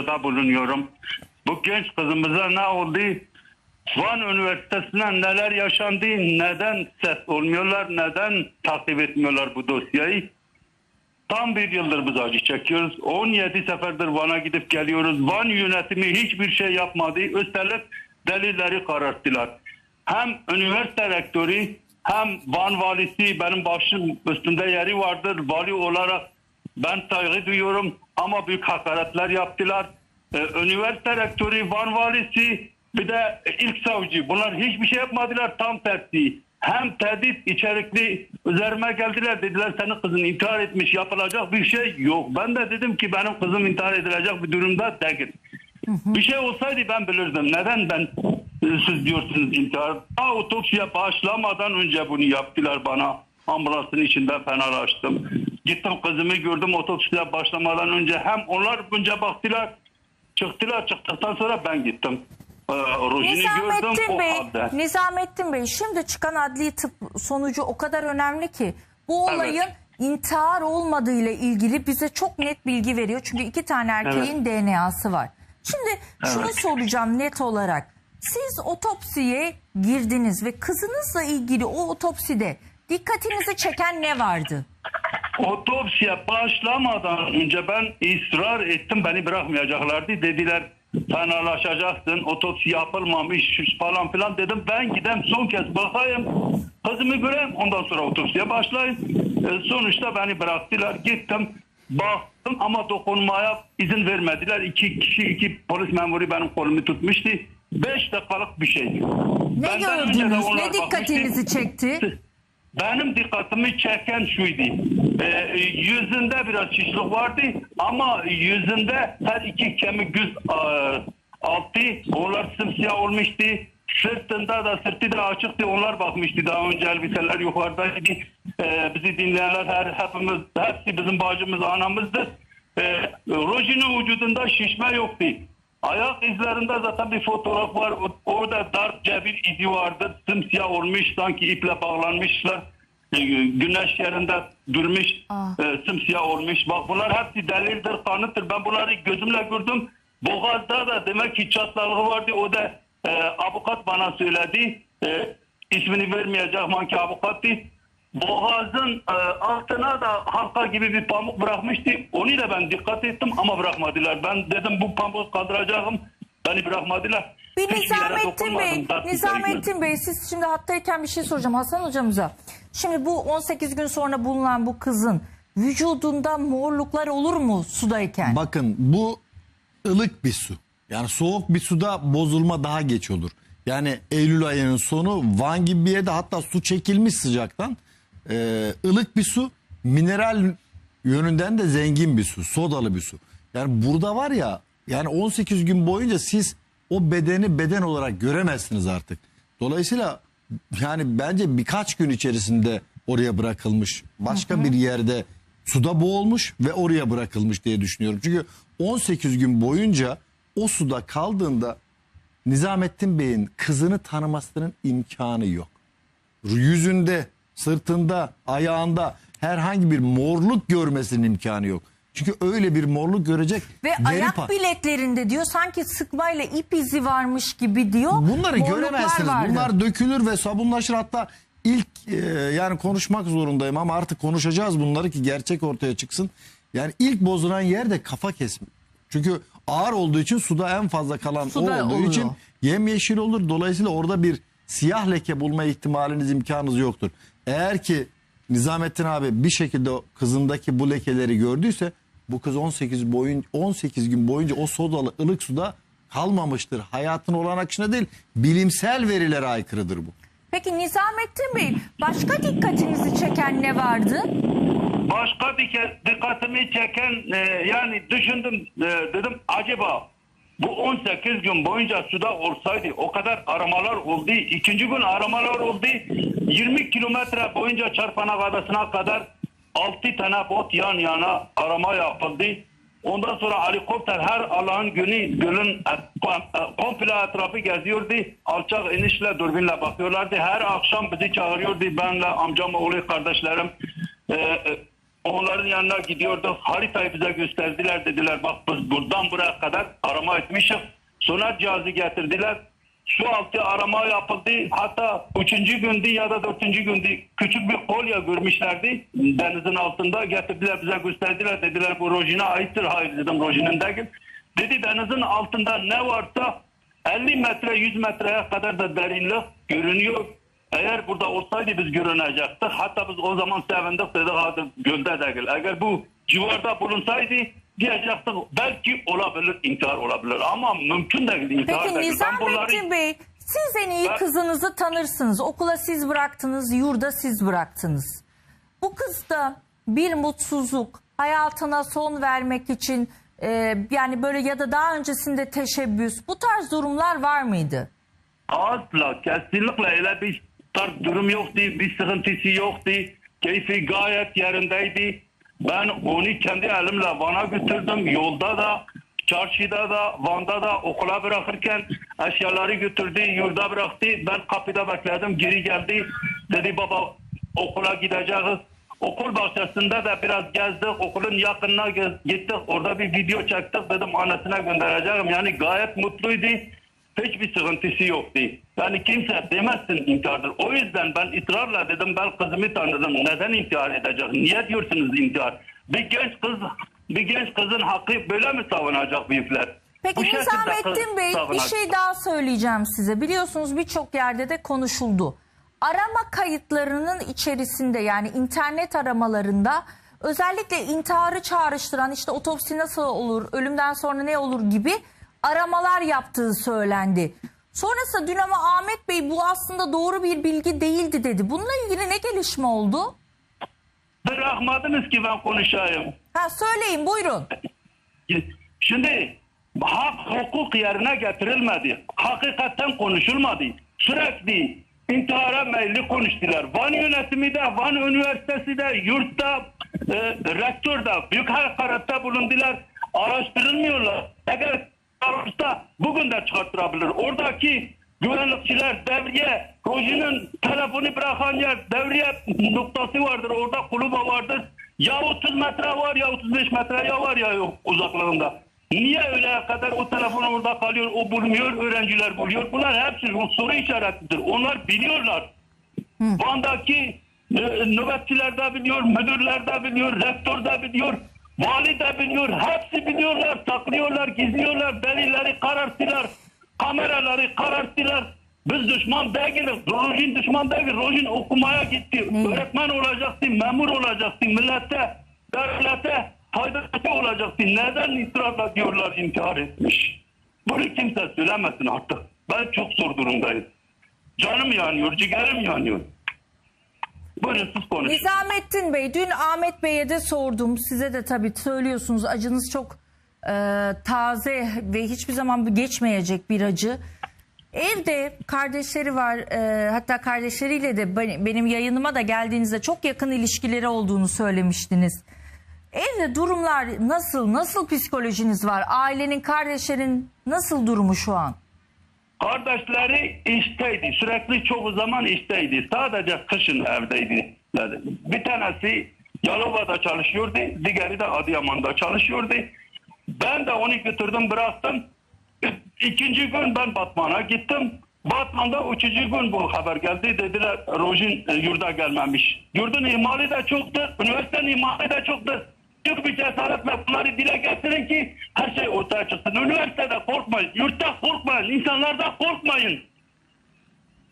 ricada bulunuyorum. Bu genç kızımıza ne oldu? Van Üniversitesi'ne neler yaşandı? Neden ses olmuyorlar? Neden takip etmiyorlar bu dosyayı? Tam bir yıldır biz acı çekiyoruz. 17 seferdir Van'a gidip geliyoruz. Van yönetimi hiçbir şey yapmadı. Üstelik delilleri kararttılar. Hem üniversite rektörü hem Van valisi benim başım üstünde yeri vardır. Vali olarak ben saygı duyuyorum ama büyük hakaretler yaptılar. Ee, üniversite rektörü, Van valisi bir de ilk savcı bunlar hiçbir şey yapmadılar tam tersi. Hem tehdit içerikli üzerime geldiler dediler senin kızın intihar etmiş yapılacak bir şey yok. Ben de dedim ki benim kızım intihar edilecek bir durumda değil. Bir şey olsaydı ben bilirdim. Neden ben e, siz diyorsunuz intihar? Daha otopsiye başlamadan önce bunu yaptılar bana. Ambulansın içinde fenalaştım. Gittim kızımı gördüm otopsiye başlamadan önce. Hem onlar önce baktılar. Çıktılar çıktıktan sonra ben gittim. Ee, Rojin'i gördüm Nizamettin o Bey, halde. Nizamettin Bey şimdi çıkan adli tıp sonucu o kadar önemli ki bu Evet. olayın intihar olmadığı ile ilgili bize çok net bilgi veriyor. Çünkü iki tane erkeğin DNA'sı var. Şimdi şunu Evet. soracağım net olarak. Siz otopsiye girdiniz ve kızınızla ilgili o otopside dikkatinizi çeken ne vardı? Otopsiye başlamadan önce ben ısrar ettim beni bırakmayacaklardı. Dediler fenalaşacaksın otopsi yapılmamış falan filan dedim. Ben gidem son kez bakayım kızımı göreyim ondan sonra otopsiye başlayayım. E, sonuçta beni bıraktılar gittim baktım ama dokunmaya izin vermediler. İki kişi iki polis memuru benim kolumu tutmuştu. Beş dakikalık bir şeydi. Ne Benden gördünüz? Ne dikkatinizi bakmıştı. çekti? Benim dikkatimi çeken şuydu. Ee, yüzünde biraz şişlik vardı ama yüzünde her iki kemik göz e, altı onlar simsiyah olmuştu. Sırtında da sırtı da açıktı. Onlar bakmıştı daha önce elbiseler yukarıdaydı. Ee, bizi dinleyenler her hepimiz hepsi bizim bacımız anamızdır. Ee, Rojin'in vücudunda şişme yoktu. Ayak izlerinde zaten bir fotoğraf var. Orada darp cebir izi vardır. Simsiyah olmuş sanki iple bağlanmışlar. Ee, Güneş yerinde durmuş. Ah. e, simsiyah olmuş. Bak bunlar hepsi delildir, kanıttır. Ben bunları gözümle gördüm. Boğaz'da da demek ki çatlalığı vardı. O da e, avukat bana söyledi. E, ismini vermeyecek manki avukattı. Boğazın e, altına da halka gibi bir pamuk bırakmıştı. Onu da ben dikkat ettim ama bırakmadılar. Ben dedim bu pamuğu kaldıracağım. Beni bırakmadılar. Bir Hiçbir Nizamettin. Bey, Nizamettin Bey siz şimdi hattayken bir şey soracağım Hasan hocamıza. Şimdi bu 18 gün sonra bulunan bu kızın vücudunda morluklar olur mu sudayken? Bakın bu ılık bir su. Yani soğuk bir suda bozulma daha geç olur. Yani Eylül ayının sonu Van gibi bir yerde hatta su çekilmiş sıcaktan. Ee, ılık bir su mineral yönünden de zengin bir su. Sodalı bir su. Yani burada var ya yani 18 gün boyunca siz o bedeni beden olarak göremezsiniz artık. Dolayısıyla yani bence birkaç gün içerisinde oraya bırakılmış. Başka bir yerde suda boğulmuş ve oraya bırakılmış diye düşünüyorum. Çünkü 18 gün boyunca o suda kaldığında Nizamettin Bey'in kızını tanımasının imkanı yok. Yüzünde, sırtında, ayağında herhangi bir morluk görmesinin imkanı yok. Çünkü öyle bir morluk görecek Ve ayak bileklerinde diyor sanki sıkmayla ip izi varmış gibi diyor. Bunları Morluklar göremezsiniz. vardı. Bunlar dökülür ve sabunlaşır. Hatta ilk e, yani konuşmak zorundayım ama artık konuşacağız bunları ki gerçek ortaya çıksın. Yani ilk bozulan yer de kafa kesme. Çünkü ağır olduğu için suda en fazla kalan Suda o olduğu oluyor. için yemyeşil olur. Dolayısıyla orada bir siyah leke bulma ihtimaliniz imkanınız yoktur. Eğer ki Nizamettin abi bir şekilde o kızındaki bu lekeleri gördüyse bu kız 18 boyun 18 gün boyunca o sodalı ılık suda kalmamıştır. Hayatın olan akışına değil bilimsel verilere aykırıdır bu. Peki Nizamettin Bey başka dikkatinizi çeken ne vardı? Başka bir kez dikkatimi çeken e, yani düşündüm e, dedim acaba bu 18 gün boyunca suda olsaydı o kadar aramalar oldu. ikinci gün aramalar oldu. 20 kilometre boyunca Çarpanak Adası'na kadar 6 tane bot yan yana arama yapıldı. Ondan sonra helikopter her alan günü gölün e, kom- e, komple etrafı geziyordu. Alçak inişle dürbünle bakıyorlardı. Her akşam bizi çağırıyordu. Benle amcam oğlu kardeşlerim. Ee, e, onların yanına gidiyorduk. Haritayı bize gösterdiler dediler bak biz buradan buraya kadar arama etmişiz. Sonar cihazı getirdiler. Su altı arama yapıldı. Hatta üçüncü gündü ya da dördüncü gündü küçük bir kolye görmüşlerdi. Denizin altında getirdiler bize gösterdiler. Dediler bu rojine aittir. Hayır dedim rojinin değil. Dedi denizin altında ne varsa 50 metre 100 metreye kadar da derinlik görünüyor. Eğer burada olsaydı biz görünecektik. Hatta biz o zaman sevindik dedik hadi gölde değil. Eğer bu civarda bulunsaydı diyecektik belki olabilir intihar olabilir ama mümkün değil intihar Peki değil. Ben bunları- Bey siz en iyi Ben- kızınızı tanırsınız. Okula siz bıraktınız, yurda siz bıraktınız. Bu kızda bir mutsuzluk, hayatına son vermek için e, yani böyle ya da daha öncesinde teşebbüs bu tarz durumlar var mıydı? Asla kesinlikle öyle bir tarz durum yoktu, bir sıkıntısı yoktu. Keyfi gayet yerindeydi. Ben onu kendi elimle Van'a götürdüm. Yolda da, çarşıda da, Van'da da okula bırakırken eşyaları götürdü, yurda bıraktı. Ben kapıda bekledim, geri geldi. Dedi baba okula gideceğiz. Okul bahçesinde de biraz gezdik. Okulun yakınına gittik. Orada bir video çektik. Dedim annesine göndereceğim. Yani gayet mutluydu. Hiçbir sıkıntısı yoktu. Yani kimse demezsin intihardır. O yüzden ben ısrarla dedim ben kızımı tanıdım. Neden intihar edecek? Niye diyorsunuz intihar? Bir genç kız bir genç kızın hakkı böyle mi savunacak büyükler? Peki Bu Nizamettin Bey bir savunacak. şey daha söyleyeceğim size. Biliyorsunuz birçok yerde de konuşuldu. Arama kayıtlarının içerisinde yani internet aramalarında özellikle intiharı çağrıştıran işte otopsi nasıl olur, ölümden sonra ne olur gibi aramalar yaptığı söylendi. Sonrasında dün ama Ahmet Bey bu aslında doğru bir bilgi değildi dedi. Bununla ilgili ne gelişme oldu? Bırakmadınız ki ben konuşayım. Ha söyleyin buyurun. Şimdi hak hukuk yerine getirilmedi. Hakikaten konuşulmadı. Sürekli intihara meyilli konuştular. Van yönetimi de, Van Üniversitesi de, yurtta, e, rektör de büyük hakarette bulundular. Araştırılmıyorlar. Eğer olursa bugün de çıkartılabilir. Oradaki güvenlikçiler devriye, Roji'nin telefonu bırakan yer devriye noktası vardır. Orada kulübe vardır. Ya 30 metre var ya 35 metre ya var ya yok uzaklığında. Niye öyle kadar o telefon orada kalıyor, o bulmuyor, öğrenciler buluyor. Bunlar hepsi soru işaretidir. Onlar biliyorlar. Van'daki e, nöbetçiler de biliyor, müdürler de biliyor, rektör de biliyor, vali de biliyor. Hepsi biliyorlar, saklıyorlar, gizliyorlar, delilleri kararttılar, kameraları kararttılar. Biz düşman değiliz. Rojin düşman değil. Rojin okumaya gitti. Öğretmen olacaktı, memur olacaktı, millete, devlete faydası olacaktı. Neden ısrarla diyorlar intihar etmiş? Bunu kimse söylemesin artık. Ben çok zor durumdayım. Canım yanıyor, ciğerim yanıyor. Buyurun siz konuşun. Nizamettin Bey dün Ahmet Bey'e de sordum. Size de tabii söylüyorsunuz acınız çok e, taze ve hiçbir zaman geçmeyecek bir acı. Evde kardeşleri var e, hatta kardeşleriyle de ben- benim yayınıma da geldiğinizde çok yakın ilişkileri olduğunu söylemiştiniz. Evde durumlar nasıl? Nasıl psikolojiniz var? Ailenin, kardeşlerin nasıl durumu şu an? Kardeşleri işteydi. Sürekli çoğu zaman işteydi. Sadece kışın evdeydi. Bir tanesi Yalova'da çalışıyordu. Diğeri de Adıyaman'da çalışıyordu. Ben de onu götürdüm bıraktım. İkinci gün ben Batman'a gittim. Batman'da üçüncü gün bu haber geldi. Dediler Rojin e, yurda gelmemiş. Yurdun ihmali de çoktur. Üniversitenin ihmali de çoktur. Çünkü bir cesaretle bunları dile getirin ki her şey ortaya çıksın. Üniversitede korkmayın. Yurtta korkmayın. insanlardan korkmayın.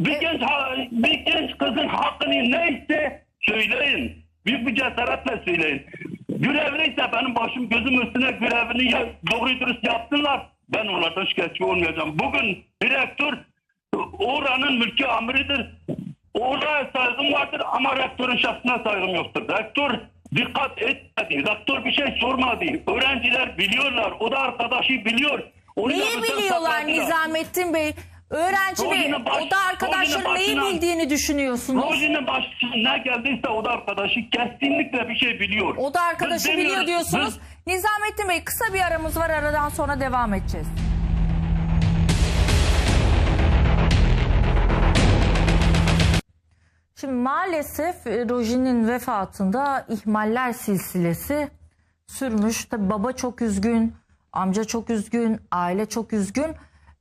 Bir genç, ha- bir genç kızın hakkını neyse söyleyin. Büyük bir cesaretle söyleyin. Görevliyse benim başım gözüm üstüne görevini ya- doğru dürüst yapsınlar. Ben onlardan şikayetçi olmayacağım. Bugün direktör oranın mülki amiridir. Oraya saygım vardır ama rektörün şahsına saygım yoktur. Rektör dikkat etmedi. Rektör bir şey sormadı. Öğrenciler biliyorlar. O da arkadaşı biliyor. Onu Neyi biliyorlar. Nizamettin Bey? Öğrenci Bey, baş- o da arkadaşların neyi bildiğini düşünüyorsunuz? Rojin'in başına ne geldiyse o da arkadaşı kesinlikle bir şey biliyor. O da arkadaşı biliyor diyorsunuz. biz- Nizamettin Bey kısa bir aramız var aradan sonra devam edeceğiz. Şimdi maalesef e, Roji'nin vefatında ihmaller silsilesi sürmüş. Tabii baba çok üzgün, amca çok üzgün, aile çok üzgün.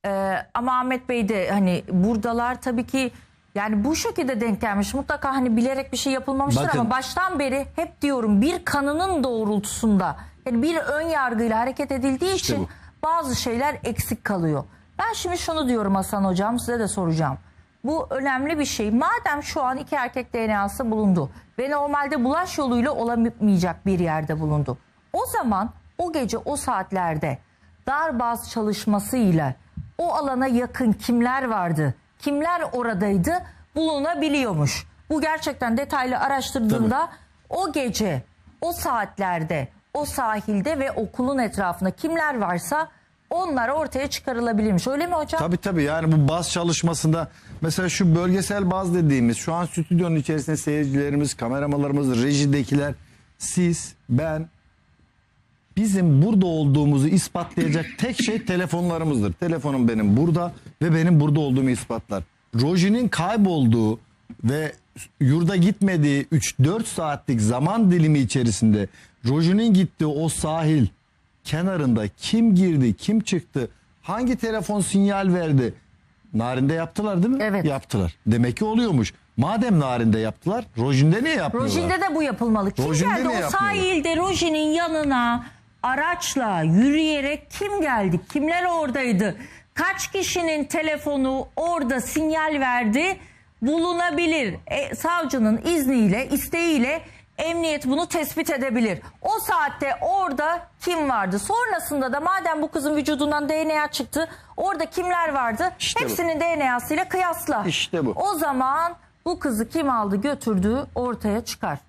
Ee, ama Ahmet Bey de hani buradalar tabii ki yani bu şekilde denk gelmiş. Mutlaka hani bilerek bir şey yapılmamıştır Bakın- ama baştan beri hep diyorum bir kanının doğrultusunda yani bir ön yargıyla hareket edildiği İşte için bu. bazı şeyler eksik kalıyor. Ben şimdi şunu diyorum Hasan Hocam size de soracağım. Bu önemli bir şey. Madem şu an iki erkek DNA'sı bulundu ve normalde bulaş yoluyla olamayacak bir yerde bulundu. O zaman o gece o saatlerde darbaz çalışmasıyla o alana yakın kimler vardı? Kimler oradaydı? Bulunabiliyormuş. Bu gerçekten detaylı araştırdığında o gece o saatlerde o sahilde ve okulun etrafında kimler varsa onlar ortaya çıkarılabilirmiş. Öyle mi hocam? Tabii tabii yani bu baz çalışmasında mesela şu bölgesel baz dediğimiz şu an stüdyonun içerisinde seyircilerimiz, kameramalarımız, rejidekiler, siz, ben bizim burada olduğumuzu ispatlayacak tek şey telefonlarımızdır. Telefonum benim burada ve benim burada olduğumu ispatlar. Roji'nin kaybolduğu ve yurda gitmediği 3-4 saatlik zaman dilimi içerisinde Roji'nin gittiği o sahil kenarında kim girdi, kim çıktı, hangi telefon sinyal verdi? Narinde yaptılar değil mi? Evet. Yaptılar. Demek ki oluyormuş. Madem Narinde yaptılar, Rojin'de niye yapmıyorlar? Rojin'de de bu yapılmalı. Kim Rojin'de geldi o sahilde Rojin'in yanına araçla yürüyerek kim geldi? Kimler oradaydı? Kaç kişinin telefonu orada sinyal verdi? Bulunabilir. E, savcının izniyle, isteğiyle emniyet bunu tespit edebilir. O saatte orada kim vardı? Sonrasında da madem bu kızın vücudundan DNA çıktı, orada kimler vardı? İşte bu. Hepsinin DNA'sıyla kıyasla. İşte bu. O zaman bu kızı kim aldı götürdü ortaya çıkar.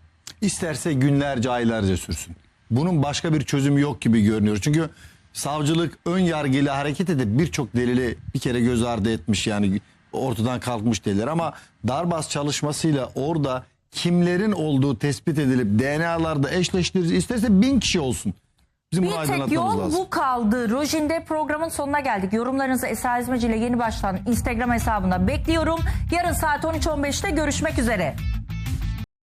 İsterse günlerce aylarca sürsün. Bunun başka bir çözümü yok gibi görünüyor. Çünkü savcılık ön yargıyla hareket edip birçok delili bir kere göz ardı etmiş yani ortadan kalkmış deliller ama darbaz çalışmasıyla orada kimlerin olduğu tespit edilip DNA'larda eşleştiririz. İsterse bin kişi olsun. Bizim Bir tek yol lazım. bu kaldı. Rojin'de programın sonuna geldik. Yorumlarınızı Esra İzmeci ile yeni baştan Instagram hesabında bekliyorum. Yarın saat 13.15'te görüşmek üzere.